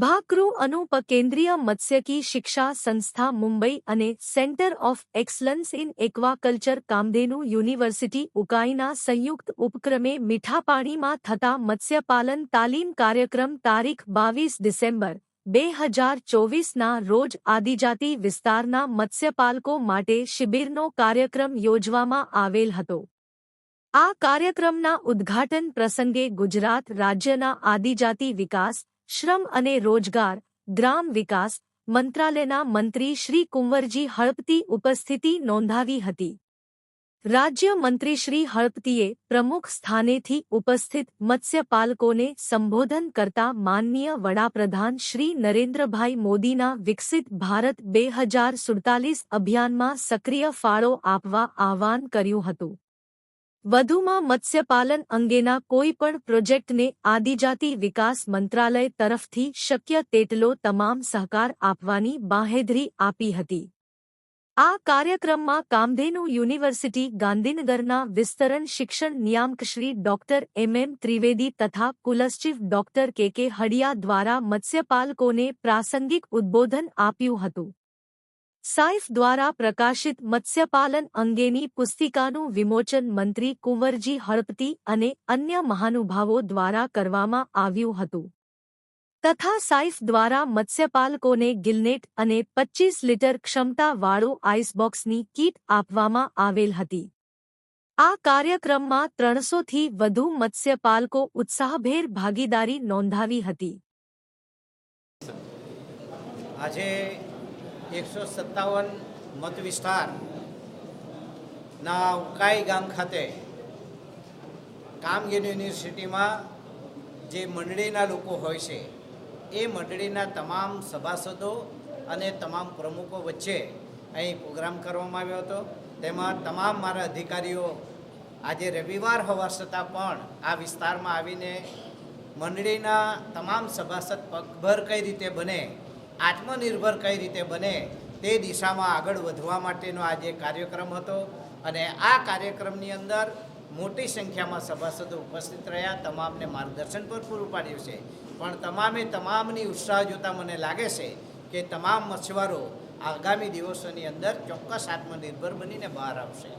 ભાકરુ અનુપ કેન્દ્રીય મત્સ્યકી શિક્ષા સંસ્થા મુંબઈ અને centre of excellence in aquaculture Kamdhenu university ઉકાઈના સંયુક્ત ઉપક્રમે મીઠા પાણીમાં થતા મત્સ્યપાલન તાલીમ કાર્યક્રમ તારીખ બાવીસ ડિસેમ્બર, બે હજાર ચોવીસના રોજ આદિજાતિ વિસ્તારના મત્સ્યપાલકો માટે શિબિરનો કાર્યક્રમ યોજવામાં આવેલ હતો. આ કાર્યક્રમના ઉદ્ઘાટન પ્રસંગે ગુજરાત રાજ્યના આદિજાતિ વિકાસ શ્રમ અને રોજગાર, ગ્રામ વિકાસ મંત્રાલયના મંત્રી શ્રી કુંવરજી હળપતિ ઉપસ્થિતિ નોંધાવી હતી. રાજ્ય મંત્રી શ્રી હળપતિએ પ્રમુખ સ્થાનેથી ઉપસ્થિત મત્સ્યપાલકોને સંબોધન કરતા માનનીય વડાપ્રધાન શ્રી નરેન્દ્રભાઈ મોદીના વિકસિત ભારત બે હજાર સુડતાલીસ અભિયાનમાં સક્રિય ફાળો આપવા આહવાન કર્યું હતું. વધુમાં મત્સ્યપાલન અંગેના કોઈ પણ પ્રોજેક્ટને આદિજાતિ વિકાસ મંત્રાલય તરફથી શક્ય તેટલો તમામ સહકાર આપવાની બાંહેધરી આપી હતી. આ કાર્યક્રમમાં કામધેનુ યુનિવર્સિટી ગાંધીનગરના વિસ્તરણ શિક્ષણ નિયામક Shri doctor M M Trivedi તથા કુલસચીફ ડોક્ટર કે કે હડિયા દ્વારા મત્સ્યપાલકોને પ્રાસંગિક ઉદ્બોધન આપ્યું હતું. સાઇફ દ્વારા પ્રકાશિત મત્સ્યપાલન અંગેની પુસ્તિકાનું વિમોચન મંત્રી કુંવરજી હળપતિ અને અન્ય મહાનુભાવો દ્વારા કરવામાં આવ્યું હતું. તથા સાઇફ દ્વારા મત્સ્યપાલકોને ગિલનેટ અને પચ્ચીસ લીટર ક્ષમતાવાળું આઇસબોક્સની કીટ આપવામાં આવેલ હતી. આ કાર્યક્રમમાં ત્રણસોથી વધુ મત્સ્યપાલકો ઉત્સાહભેર ભાગીદારી નોંધાવી હતી. આજે એકસો સત્તાવન મત વિસ્તારના ઉકાઈ ગામ ખાતે કામગીર યુનિવર્સિટીમાં જે મંડળીના લોકો હોય છે, એ મંડળીના તમામ સભાસદો અને તમામ પ્રમુખો વચ્ચે અહીં પ્રોગ્રામ કરવામાં આવ્યો હતો. તેમાં તમામ મારા અધિકારીઓ આજે રવિવાર હોવા છતાં પણ આ વિસ્તારમાં આવીને મંડળીના તમામ સભાસદ પગભર કઈ રીતે બને આત્મનિર્ભર કઈ રીતે બને તે દિશામાં આગળ વધવા માટેનો આજે કાર્યક્રમ હતો અને આ કાર્યક્રમની અંદર મોટી સંખ્યામાં સભાસદો ઉપસ્થિત રહ્યા, તમામને માર્ગદર્શન પર પૂરું પાડ્યું છે. પણ તમામે તમામની ઉત્સાહ જોતાં મને લાગે છે કે તમામ મચ્છવારો આગામી દિવસોની અંદર ચોક્કસ આત્મનિર્ભર બનીને બહાર આવશે.